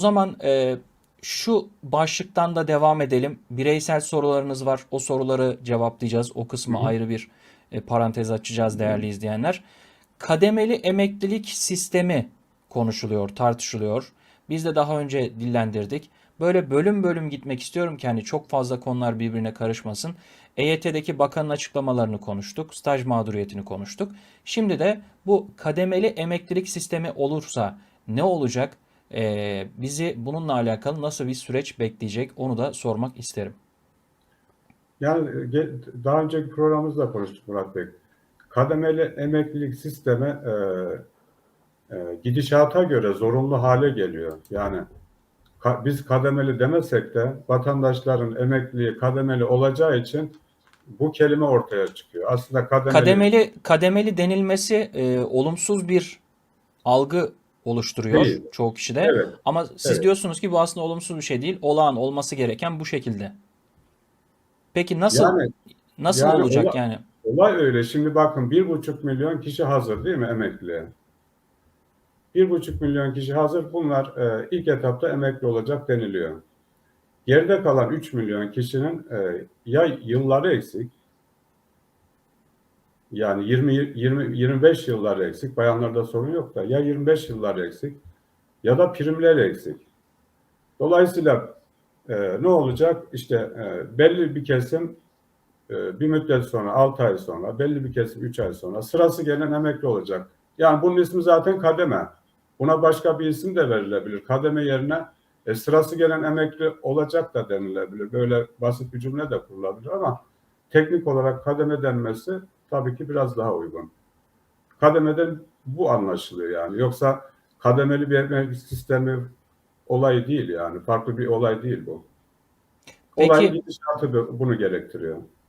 O zaman e, şu başlıktan da devam edelim. Bireysel sorularınız var. O soruları cevaplayacağız. O kısmı ayrı bir e, parantez açacağız değerli izleyenler. Kademeli emeklilik sistemi konuşuluyor, tartışılıyor. Biz de daha önce dillendirdik. Böyle bölüm bölüm gitmek istiyorum ki hani çok fazla konular birbirine karışmasın. EYT'deki bakanın açıklamalarını konuştuk. Staj mağduriyetini konuştuk. Şimdi de bu kademeli emeklilik sistemi olursa ne olacak? Ee, bizi bununla alakalı nasıl bir süreç bekleyecek onu da sormak isterim. Yani ge- daha önceki programımızda konuştuk Murat Bey. Kademeli emeklilik sistemi e, e, gidişata göre zorunlu hale geliyor. Yani ka- biz kademeli demesek de vatandaşların emekliliği kademeli olacağı için bu kelime ortaya çıkıyor. Aslında kademeli, Kademeli kademeli denilmesi e, olumsuz bir algı oluşturuyor Değil. çoğu kişide. Evet, Ama siz evet. diyorsunuz ki bu aslında olumsuz bir şey değil. Olağan olması gereken bu şekilde. Peki nasıl yani nasıl yani olacak ola- yani? olay öyle. Şimdi bakın bir buçuk milyon kişi hazır değil mi emekliye? Bir buçuk milyon kişi hazır. Bunlar e, ilk etapta emekli olacak deniliyor. Geride kalan 3 milyon kişinin e, ya yılları eksik yani 20 20 25 yılları eksik. Bayanlarda sorun yok da ya 25 yılları eksik ya da primleri eksik. Dolayısıyla e, ne olacak? İşte e, belli bir kesim e, bir müddet sonra 6 ay sonra belli bir kesim 3 ay sonra sırası gelen emekli olacak. Yani bunun ismi zaten kademe. Buna başka bir isim de verilebilir. Kademe yerine e, sırası gelen emekli olacak da denilebilir. Böyle basit bir cümle de kurulabilir ama teknik olarak kademe denmesi tabii ki biraz daha uygun. Kademeden bu anlaşılıyor yani. Yoksa kademeli bir sistemi olay değil yani. Farklı bir olay değil bu. Peki- Olayın gidişatı bu- bunu gerektiriyor.